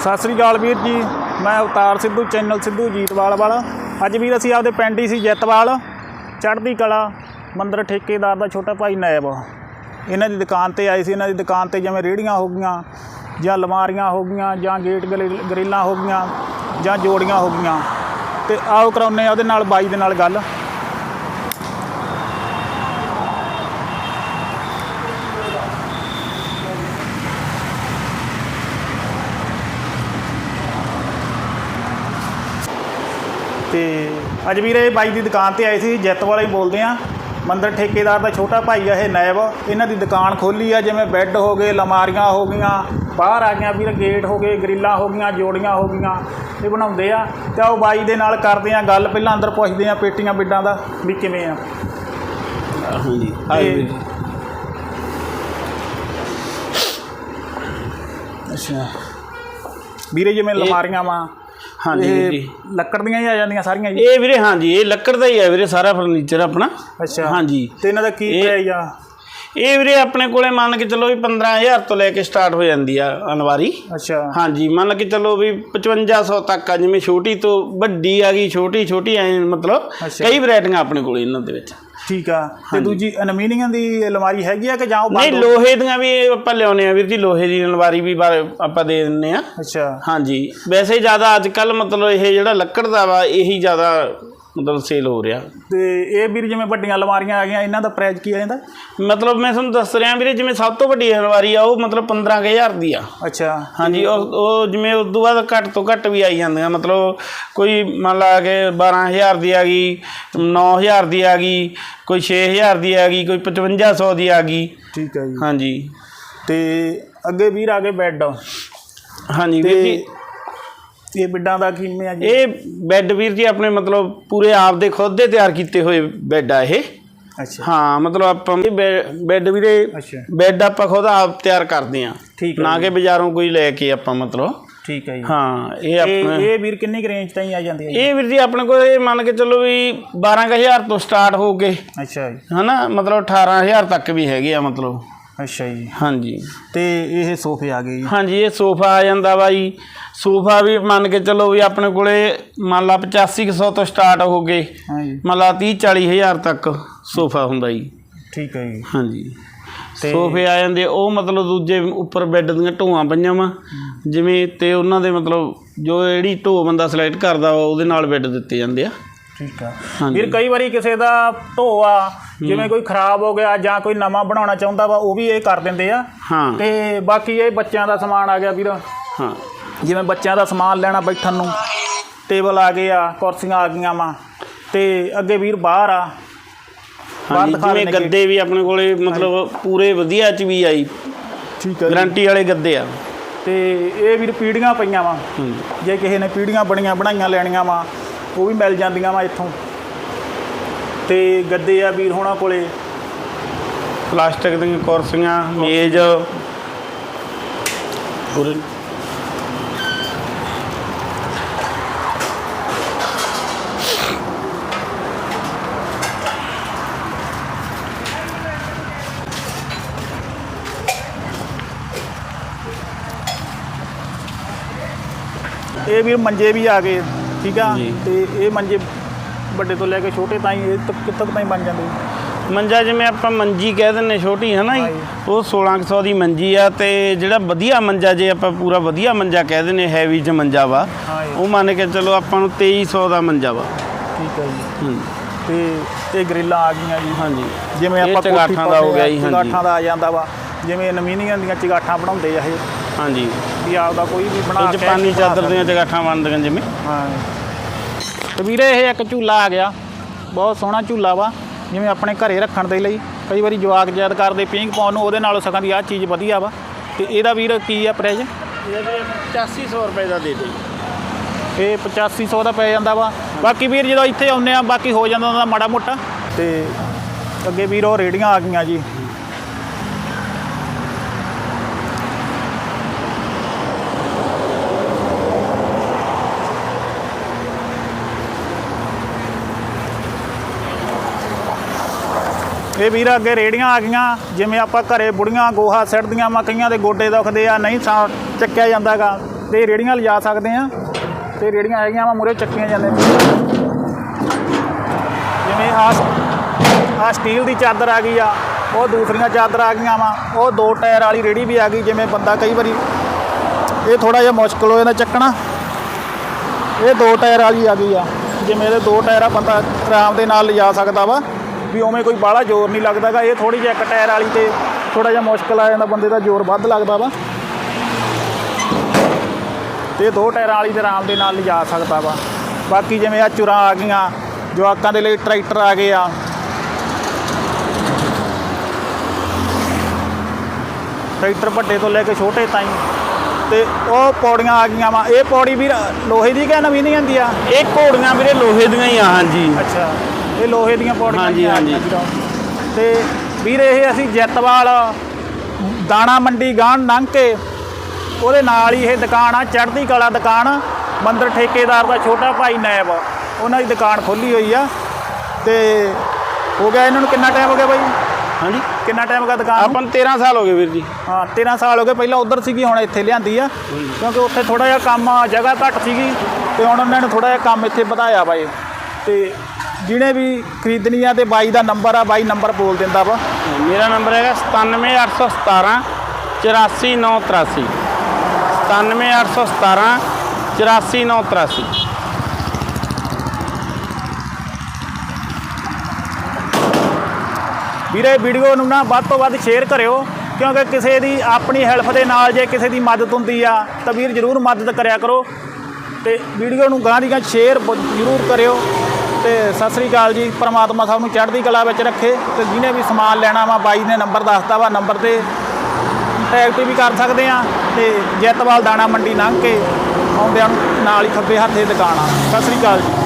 ਸਤਿ ਸ੍ਰੀ ਅਕਾਲ ਵੀਰ ਜੀ। ਮੈਂ ਅਵਤਾਰ ਸਿੱਧੂ, ਚੈਨਲ ਸਿੱਧੂ ਜੀਤਵਾਲ ਵਾਲਾ ਅੱਜ ਵੀਰ ਅਸੀਂ ਆਪਦੇ ਪਿੰਡ ਹੀ ਸੀ ਜੈਤਵਾਲ। ਚੜ੍ਹਦੀ ਕਲਾ, ਮੰਦਰ ਠੇਕੇਦਾਰ ਦਾ ਛੋਟਾ ਭਾਈ ਨਾਇਬ। ਇਹਨਾਂ ਦੀ ਦੁਕਾਨ ਤੇ ਆਏ ਸੀ। ਇਹਨਾਂ ਦੀ ਦੁਕਾਨ ਤੇ ਜਿਵੇਂ ਰੇੜੀਆਂ ਹੋ ਗਈਆਂ, ਜਾਂ ਲਮਾਰੀਆਂ ਹੋ ਗਈਆਂ, ਜਾਂ ਗੇਟ ਗਰਿਲ- ਗਰਿੱਲਾਂ ਹੋ ਗਈਆਂ, ਜਾਂ ਜੋੜੀਆਂ ਹੋ ਗਈਆਂ। ਤੇ ਆਓ ਕਰਾਉਨੇ ਆ ਉਹਦੇ ਨਾਲ, ਬਾਈ ਦੇ ਨਾਲ ਗੱਲ ਤੇ ਅੱਜ ਵੀਰ ਇਹ ਬਾਈ ਦੀ ਦੁਕਾਨ ਤੇ ਆਏ ਸੀ ਜਿੱਤ ਵਾਲਾ ਹੀ ਬੋਲਦੇ ਆ। ਮੰਦਰ ਠੇਕੇਦਾਰ ਦਾ ਛੋਟਾ ਭਾਈ ਆ ਇਹ ਨਾਇਬ। ਇਹਨਾਂ ਦੀ ਦੁਕਾਨ ਖੋਲੀ ਆ ਜਿਵੇਂ ਬੈੱਡ ਹੋ ਗਏ ਅਲਮਾਰੀਆਂ ਹੋ ਗਈਆਂ ਬਾਹਰ ਆ ਗਈਆਂ ਵੀਰ ਗੇਟ ਹੋ ਗਏ ਗਰਿੱਲਾਂ ਹੋ ਗਈਆਂ ਜੋੜੀਆਂ ਹੋ ਗਈਆਂ ਇਹ ਬਣਾਉਂਦੇ ਆ। ਤੇ ਉਹ ਬਾਈ ਦੇ ਨਾਲ ਕਰਦੇ ਆ ਗੱਲ ਪਹਿਲਾਂ ਅੰਦਰ ਪੁੱਛਦੇ ਆ ਪੇਟੀਆਂ ਬਿੱਡਾਂ ਦਾ ਵੀ ਕਿਵੇਂ ਆ। ਹਾਂਜੀ ਅੱਛਾ। ਵੀਰੇ ਜਿਵੇਂ ਅਲਮਾਰੀਆਂ ਵਾ ਹਾਂਜੀ ਵੀਰ ਜੀ। ਲੱਕੜ ਦੀਆਂ ਹੀ ਆ ਜਾਂਦੀਆਂ ਸਾਰੀਆਂ ਜੀ? ਇਹ ਵੀਰੇ ਹਾਂਜੀ ਇਹ ਲੱਕੜ ਦਾ ਹੀ ਹੈ ਵੀਰੇ ਸਾਰਾ ਫਰਨੀਚਰ ਆਪਣਾ। ਅੱਛਾ। ਹਾਂਜੀ। ਤੇ ਇਹਨਾਂ ਦਾ ਕੀ ਇਹ- ਪ੍ਰਾਈਸ ਆ ਇਹ ਵੀਰੇ ਆਪਣੇ ਕੋਲੇ ਮੰਨ ਕੇ ਚੱਲੋ ਵੀ 15000 ਤੋਂ ਲੈ ਕੇ ਸਟਾਰਟ ਹੋ ਜਾਂਦੀ ਆ ਅਨਵਾਰੀ। ਅੱਛਾ। ਹਾਂਜੀ ਮੰਨ ਕੇ ਚੱਲੋ ਵੀ 5500 ਤੱਕ ਆ ਜਿਵੇਂ ਛੋਟੀ ਤੋਂ ਵੱਡੀ ਆ ਗਈ ਛੋਟੀ ਛੋਟੀ ਐ ਮਤਲਬ। ਕਈ ਵੈਰਾਈਟੀਆਂ ਆਪਣੇ ਕੋਲੇ ਇਹਨਾਂ ਦੇ ਵਿੱਚ। ਠੀਕ ਆ। ਤੇ ਦੂਜੀ ਐਲੂਮੀਨੀਅਮ ਦੀ ਅਲਮਾਰੀ ਹੈਗੀ ਆ ਕਿ ਜਾਂ ਉਹ ਨਹੀਂ ਲੋਹੇ ਦੀਆਂ ਵੀ ਆਪਾਂ ਲਿਆਉਨੇ ਆ ਵੀਰ ਜੀ ਲੋਹੇ ਦੀ ਅਨਵਾਰੀ ਵੀ ਬਾਰ ਆਪਾਂ ਦੇ ਦਿੰਨੇ ਆ। ਅੱਛਾ। ਹਾਂਜੀ। ਵੈਸੇ ਜ਼ਿਆਦਾ ਅੱਜ ਕੱਲ ਮਤਲਬ ਇਹ ਜਿਹੜਾ ਲੱਕੜ ਦਾ ਵਾ ਇਹੀ ਜ਼ਿਆਦਾ ਮਤਲਬ ਸੇਲ ਹੋ ਰਿਹਾ। ਤੇ ਇਹ ਵੀਰ ਜਿਵੇਂ ਵੱਡੀਆਂ ਅਲਮਾਰੀਆਂ ਆ ਗਈਆਂ ਇਹਨਾਂ ਦਾ ਪ੍ਰਾਈਸ ਕੀ ਆ ਜਾਂਦਾ ਮਤਲਬ ਮੈਂ ਤੁਹਾਨੂੰ ਦੱਸ ਰਿਹਾ ਵੀਰੇ ਜਿਵੇਂ ਸਭ ਤੋਂ ਵੱਡੀ ਅਲਮਾਰੀ ਆ ਉਹ ਮਤਲਬ 15000 ਦੀ ਆ। ਅੱਛਾ ਹਾਂਜੀ ਉਹ ਉਹ ਜਿਵੇਂ ਉਸ ਤੋਂ ਬਾਅਦ ਘੱਟ ਤੋਂ ਘੱਟ ਵੀ ਆਈ ਜਾਂਦੀਆਂ। ਮਤਲਬ ਕੋਈ ਮੰਨ ਲਾ ਕੇ 12000 ਦੀ ਆ ਗਈ 9000 ਦੀ ਆ ਗਈ ਕੋਈ 6000 ਦੀ ਆ ਗਈ ਕੋਈ 5500 ਦੀ ਆ ਗਈ। ਠੀਕ ਆ ਜੀ। ਹਾਂਜੀ। ਤੇ ਅੱਗੇ ਵੀਰ ਆ ਗਏ ਬੈੱਡ ਹਾਂਜੀ ਵੀਰ ਜੀ। ਇਹ ਬਿੱਡਾਂ ਦਾ ਕਿਵੇਂ ਆ ਜੀ ਇਹ ਬੈੱਡ ਵੀਰ ਜੀ ਆਪਣੇ ਮਤਲਬ ਪੂਰੇ ਆਪ ਦੇ ਖੁਦ ਦੇ ਤਿਆਰ ਕੀਤੇ ਹੋਏ ਬੈੱਡ ਆ ਇਹ। ਅੱਛਾ। ਹਾਂ ਮਤਲਬ ਆਪਾਂ ਇਹ ਬੈ- ਬੈੱਡ ਵੀਰੇ ਅੱਛਾ। ਬੈੱਡ ਆਪਾਂ ਖੁਦ ਆਪ ਤਿਆਰ ਕਰਦੇ ਆ ਠੀਕ ਨਾ ਕਿ ਬਾਜ਼ਾਰੋਂ ਕੋਈ ਲੈ ਕੇ ਆਪਾਂ ਮਤਲਬ। ਠੀਕ ਹੈ ਜੀ। ਹਾਂ ਇਹ ਇਹ ਆਪਣਾ ਇਹ ਵੀਰ ਕਿੰਨੀ ਕੁ ਰੇਂਜ ਤਾਈਂ ਆ ਜਾਂਦੀ ਜੀ? ਇਹ ਵੀਰ ਜੀ ਆਪਣੇ ਕੋਲ ਇਹ ਮੰਨ ਕੇ ਚੱਲੋ ਵੀ 12000 ਤੋਂ ਸਟਾਰਟ ਹੋ ਕੇ ਅੱਛਾ ਜੀ। ਹਨਾ? ਮਤਲਬ 18000 ਤੱਕ ਵੀ ਹੈਗੇ ਆ ਮਤਲਬ। ਅੱਛਾ ਜੀ। ਹਾਂਜੀ। ਤੇ ਇਹ ਸੋਫੇ ਆ ਗਏ ਜੀ। ਹਾਂਜੀ ਇਹ ਸੋਫਾ ਆ ਜਾਂਦਾ ਵਾ ਜੀ। ਸੋਫਾ ਵੀ ਮੰਨ ਕੇ ਚੱਲੋ ਵੀ ਆਪਣੇ ਕੋਲੇ ਮੰਨ ਲਾ 8500 ਤੋਂ ਸਟਾਰਟ ਹੋ ਕੇ ਹਾਂ ਜੀ। ਮੰਨ ਲਾ 30 40000 ਤੱਕ ਸੋਫਾ ਹੁੰਦਾ ਜੀ। ਠੀਕ ਹੈ ਜੀ। ਹਾਂਜੀ। ਸੋਫੇ ਆ ਜਾਂਦੇ ਉਹ ਮਤਲਬ ਦੂਜੇ ਉੱਪਰ ਬੈੱਡ ਦੀਆਂ ਢੋਆਂ ਪਈਆਂ ਵਾ। ਜਿਵੇਂ ਤੇ ਉਹਨਾਂ ਦੇ ਮਤਲਬ ਜੋ ਜਿਹੜੀ ਢੋ ਬੰਦਾ ਸਿਲੈਕਟ ਕਰਦਾ ਉਹਦੇ ਨਾਲ ਬੈੱਡ ਦਿੱਤੇ ਜਾਂਦੇ ਆ। ਠੀਕ ਆ। ਵੀਰ ਕਈ ਵਾਰੀ ਕਿਸੇ ਦਾ ਢੋ ਆ ਜਿਵੇਂ ਕੋਈ ਖਰਾਬ ਹੋ ਗਿਆ ਜਾਂ ਕੋਈ ਨਵਾਂ ਬਣਾਉਣਾ ਚਾਹੁੰਦਾ ਵਾ ਉਹ ਵੀ ਇਹ ਕਰ ਦਿੰਦੇ ਆ। ਤੇ ਬਾਕੀ ਇਹ ਬੱਚਿਆਂ ਦਾ ਸਮਾਨ ਆ ਗਿਆ ਵੀਰ। ਹਾਂ। ਜਿਵੇਂ ਬੱਚਿਆਂ ਦਾ ਸਮਾਨ ਲੈਣਾ ਬੈਠਣ ਨੂੰ ਟੇਬਲ ਆ ਗਏ ਆ ਕੁਰਸੀਆਂ ਆ ਗਈਆਂ ਵਾ ਤੇ ਅੱਗੇ ਵੀਰ ਬਾਹਰ ਆ। ਹਾਂਜੀ ਜਿਵੇਂ ਗੱਦੇ ਵੀ ਆਪਣੇ ਕੋਲੇ ਮਤਲਬ ਪੂਰੇ ਵਧੀਆ ਚ ਵੀ ਆਈ। ਠੀਕ ਹੈ ਗਾਰੰਟੀ ਵਾਲੇ ਗੱਦੇ ਆ। ਤੇ ਇਹ ਵੀਰ ਪੀੜੀਆਂ ਪਈਆਂ ਵਾ। ਜੇ ਕਿਸੇ ਨੇ ਪੀੜੀਆਂ ਬਣੀਆਂ ਬਣਾਈਆਂ ਲੈਣੀਆਂ ਵਾ ਉਹ ਵੀ ਮਿਲ ਜਾਂਦੀਆਂ ਵਾ ਇੱਥੋਂ। ਤੇ ਗੱਦੇ ਆ ਵੀਰ ਹੋਣਾ ਕੋਲੇ। ਪਲਾਸਟਿਕ ਦੀਆਂ ਕੁਰਸੀਆਂ ਮੇਜ਼। ਪੂਰੇ ਇਹ ਵੀਰ ਮੰਜੇ ਵੀ ਆ ਗਏ। ਠੀਕ ਆ? ਜੀ। ਤੇ ਇਹ ਮੰਜੇ ਵੱਡੇ ਤੋਂ ਲੈ ਕੇ ਛੋਟੇ ਤਾਈਂ ਇਹ ਤੱਕ ਕਿੱਥੋਂ ਤਾਈਂ ਬਣ ਜਾਂਦੇ ਮੰਜਾ ਜਿਵੇਂ ਆਪਾਂ ਮੰਜੀ ਕਹਿ ਦਿੰਨੇ ਛੋਟੀ ਹੈ ਨਾ ਜੀ? ਹਾਂਜੀ। ਉਹ 1600 ਦੀ ਮੰਜੀ ਆ ਤੇ ਜਿਹੜਾ ਵਧੀਆ ਮੰਜਾ ਜੇ ਆਪਾਂ ਪੂਰਾ ਵਧੀਆ ਮੰਜਾ ਕਹਿ ਦਿੰਨੇ ਹੈਵੀ ਚ ਮੰਜਾ ਵਾ। ਉਹ ਮੰਨ ਕੇ ਚਲੋ ਆਪਾਂ ਨੂੰ 2300 ਦਾ ਮੰਜਾ ਵਾ। ਠੀਕ ਹੈ ਜੀ। ਹੂੰ ਤੇ ਇਹ ਗਰਿੱਲਾਂ ਆ ਗਈਆਂ ਜੀ। ਹਾਂਜੀ। ਜਿਵੇਂ ਇਹ ਆਪਾਂ ਕੋਠੀ ਚੁਗਾਠਾਂ ਦਾ ਹੋ ਗਿਆ ਜੀ, ਹਾਂਜੀ। ਚਗਾਠਾਂ ਦਾ ਆ ਜਾਂਦਾ ਵਾ। ਜਿਵੇਂ ਐਲੂਮੀਨੀਅਮ ਦੀਆਂ ਚਗਾਠਾਂ ਬਣਾਉਂਦੇ ਆ ਇਹ। ਹਾਂਜੀ। ਵੀ ਆਪਦਾ ਕੋਈ ਵੀ ਬਣਾ ਕੇ ਜਾਪਾਨੀ ਬਣਾ ਚਾਦਰ ਦੀਆਂ ਜਗਾਠਾਂ ਬਣਦੀਆਂ ਜਿਵੇਂ। ਹਾਂ। ਤੇ ਵੀਰੇ ਇਹ ਇੱਕ ਝੂਲਾ ਆ ਗਿਆ। ਬਹੁਤ ਸੋਹਣਾ ਝੂਲਾ ਵਾ ਜਿਵੇਂ ਆਪਣੇ ਘਰੇ ਰੱਖਣ ਦੇ ਲਈ। ਕਈ ਵਾਰੀ ਜਵਾਕ ਜੈਦ ਕਰਦੇ ਪਿੰਗ ਪਾਉਣ ਨੂੰ ਉਹਦੇ ਨਾਲੋਂ ਸਕਾਂ ਦੀ ਆਹ ਚੀਜ਼ ਵਧੀਆ ਵਾ। ਤੇ ਇਹਦਾ ਵੀਰ ਕੀ ਆ ਪ੍ਰਾਈਸ ਇਹ 8500 ਰੁਪਏ ਦਾ ਦੇ ਦੇ ਇਹ 8500 ਦਾ ਪੈ ਜਾਂਦਾ ਵਾ। ਬਾਕੀ ਵੀਰ ਜਦੋਂ ਇੱਥੇ ਆਉਂਦੇ ਆ ਬਾਕੀ ਹੋ ਜਾਂਦਾ ਉਹਦਾ ਮਾੜਾ ਮੋਟਾ। ਤੇ ਅੱਗੇ ਵੀਰ ਉਹ ਰੇੜੀਆਂ ਆ ਗਈਆਂ ਜੀ। ਇਹ ਵੀਰ ਅੱਗੇ ਰੇੜੀਆਂ ਆ ਗਈਆਂ, ਜਿਵੇਂ ਆਪਾਂ ਘਰੇ ਬੁੜੀਆਂ, ਗੋਹਾ ਸਿੱਟਦੀਆਂ ਵਾ ਕਈਆਂ ਦੇ ਗੋਡੇ ਦੁਖਦੇ ਆ, ਨਹੀਂ ਸਾ ਚੱਕਿਆ ਜਾਂਦਾਗਾ, ਤੇ ਰੇੜੀਆਂ ਲਿਜਾ ਸਕਦੇ ਆ। ਤੇ ਰੇੜੀਆਂ ਹੈਗੀਆਂ ਵਾ ਮੂਰੇ ਚੱਕੀਆਂ ਜਾਂਦੇ ਜਿਵੇਂ ਆ ਆ ਸਟੀਲ ਦੀ ਚਾਦਰ ਆ ਗਈ ਆ, ਉਹ ਦੂਸਰੀਆਂ ਚਾਦਰ ਆ ਗਈਆਂ ਵਾ, ਉਹ ਦੋ ਟਾਇਰ ਵਾਲੀ ਰੇੜੀ ਵੀ ਆ ਗਈ, ਜਿਵੇਂ ਬੰਦਾ ਕਈ ਵਾਰੀ ਇਹ ਥੋੜਾ ਜਿਹਾ ਮੁਸ਼ਕਲ ਹੋ ਜਾਂਦਾ ਚੱਕਣਾ। ਇਹ ਦੋ ਟਾਇਰ ਵਾਲੀ ਆ ਗਈ ਆ, ਜਿਵੇਂ ਇਹਦੇ ਦੋ ਟਾਇਰ ਆ ਬੰਦਾ ਆਰਾਮ ਦੇ ਨਾਲ ਲਿਜਾ ਸਕਦਾ ਵਾ। ਵੀ ਉਵੇਂ ਕੋਈ ਬਾਹਲਾ ਜ਼ੋਰ ਨਹੀਂ ਲੱਗਦਾਗਾ ਇਹ ਥੋੜੀ ਜਿਹੀ ਇੱਕ ਟਾਇਰ ਵਾਲੀ ਤੇ ਥੋੜਾ ਜਿਹਾ ਮੁਸ਼ਕਲ ਆ ਜਾਂਦਾ ਬੰਦੇ ਦਾ ਜ਼ੋਰ ਵੱਧ ਲੱਗਦਾ ਵਾ। ਤੇ ਦੋ ਟਾਇਰਾਂ ਵਾਲੀ ਤੇ ਆਰਾਮ ਦੇ ਨਾਲ ਲਿਜਾ ਸਕਦਾ ਵਾ। ਬਾਕੀ ਜਿਵੇਂ ਆ ਚੁਰਾਂ ਆ ਗਈਆਂ ਜਵਾਕਾਂ ਦੇ ਲਈ ਟਰੈਕਟਰ ਆ ਗਏ ਆ। ਟਰੈਕਟਰ ਵੱਡੇ ਤੋਂ ਲੈ ਕੇ ਛੋਟੇ ਤਾਈਂ। ਤੇ ਉਹ ਪੌੜੀਆਂ ਆ ਗਈਆਂ ਵਾ। ਇਹ ਪੌੜੀ ਵੀ ਲੋਹੇ ਦੀ ਕਿ ਨਵੀਂ ਨਹੀਂ ਆਂਦੀ ਆ? ਇਹ ਘੋੜੀਆਂ ਵੀਰੇ ਲੋਹੇ ਦੀਆਂ ਹੀ ਆ ਹਾਂਜੀ। ਅੱਛਾ। ਇਹ ਲੋਹੇ ਦੀਆਂ ਪੌੜੀਆਂ ਹਾਂਜੀ, ਹਾਂਜੀ। ਵੀਰੋ। ਤੇ ਵੀਰ ਇਹ ਅਸੀਂ ਜੈਤਵਾਲ ਦਾਣਾ ਮੰਡੀ ਗਾਣ ਲੰਘ ਕੇ ਉਹਦੇ ਨਾਲ ਹੀ ਇਹ ਦੁਕਾਨ ਆ ਚੜ੍ਹਦੀ ਕਲਾ ਦੁਕਾਨ ਮੰਦਰ ਠੇਕੇਦਾਰ ਦਾ ਛੋਟਾ ਭਾਈ ਨੈਬ ਉਹਨਾਂ ਦੀ ਦੁਕਾਨ ਖੋਲੀ ਹੋਈ ਆ। ਤੇ ਹੋ ਗਿਆ ਇਹਨਾਂ ਨੂੰ ਕਿੰਨਾ ਟਾਈਮ ਹੋ ਗਿਆ ਬਾਈ? ਹਾਂਜੀ। ਕਿੰਨਾ ਟਾਈਮ ਹੋ ਗਿਆ ਦੁਕਾਨ ਨੂੰ? ਆਪਾਂ ਨੂੰ 13 ਸਾਲ ਹੋ ਗਏ ਵੀਰ ਜੀ। ਹਾਂ 13 ਸਾਲ ਹੋ ਗਏ। ਪਹਿਲਾਂ ਉਧਰ ਸੀਗੀ ਹੁਣ ਇੱਥੇ ਲਿਆਂਦੀ ਆ। ਕਿਉਂਕਿ ਉੱਥੇ ਥੋੜਾ ਜਿਹਾ ਕੰਮ ਆ, ਜਗ੍ਹਾ ਘੱਟ ਸੀਗੀ ਤੇ ਹੁਣ ਉਹਨਾਂ ਨੇ ਥੋੜਾ ਜਿਹਾ ਕੰਮ ਇੱਥੇ ਵਧਾਇਆ ਇਹ। ਤੇ ਜਿਹਨੇ ਵੀ ਖਰੀਦਣੀ ਆ ਤੇ ਬਾਈ ਦਾ ਨੰਬਰ ਆ ਬਾਈ ਨੰਬਰ ਬੋਲ ਦਿੰਦਾ ਵਾ। ਮੇਰਾ ਨੰਬਰ ਹੈਗਾ 97817 84983 97817 84983 ਵੀਰੇ ਵੀਡੀਓ ਨੂੰ ਨਾ ਵੱਧ ਤੋਂ ਵੱਧ ਸ਼ੇਅਰ ਕਰਿਓ ਕਿਉਂਕਿ ਕਿਸੇ ਦੀ ਆਪਣੀ ਹੈਲਪ ਦੇ ਨਾਲ ਜੇ ਕਿਸੇ ਦੀ ਮਦਦ ਹੁੰਦੀ ਆ ਤਾਂ ਵੀਰ ਜਰੂਰ ਮਦਦ ਕਰਿਆ ਕਰੋ। ਤੇ ਵੀਡੀਓ ਨੂੰ ਗਾਂ ਦੀ ਗਾਂ ਸ਼ੇਅਰ ਜ਼ਰੂਰ ਕਰਿਓ। ਤੇ ਸਤਿ ਸ੍ਰੀ ਅਕਾਲ ਜੀ, ਪ੍ਰਮਾਤਮਾ ਸਭ ਨੂੰ ਚੜ੍ਹਦੀ ਕਲਾ ਵਿੱਚ ਰੱਖੇ ਤੇ ਜਿਹਨੇ ਵੀ ਸਮਾਨ ਲੈਣਾ ਵਾ ਬਾਈ ਨੇ ਨੰਬਰ ਦੱਸਤਾ ਵਾ, ਨੰਬਰ ਤੇ ਟੈਗ ਵੀ ਕਰ ਸਕਦੇ ਆ ਤੇ ਜੈਤਵਾਲ ਦਾਣਾ ਮੰਡੀ ਲੰਘ ਕੇ ਆਉਂਦਿਆਂ ਨੂੰ ਨਾਲ ਹੀ ਖੱਬੇ ਹੱਥੇ ਦੁਕਾਨ ਆ। ਸਤਿ ਸ੍ਰੀ ਅਕਾਲ ਜੀ।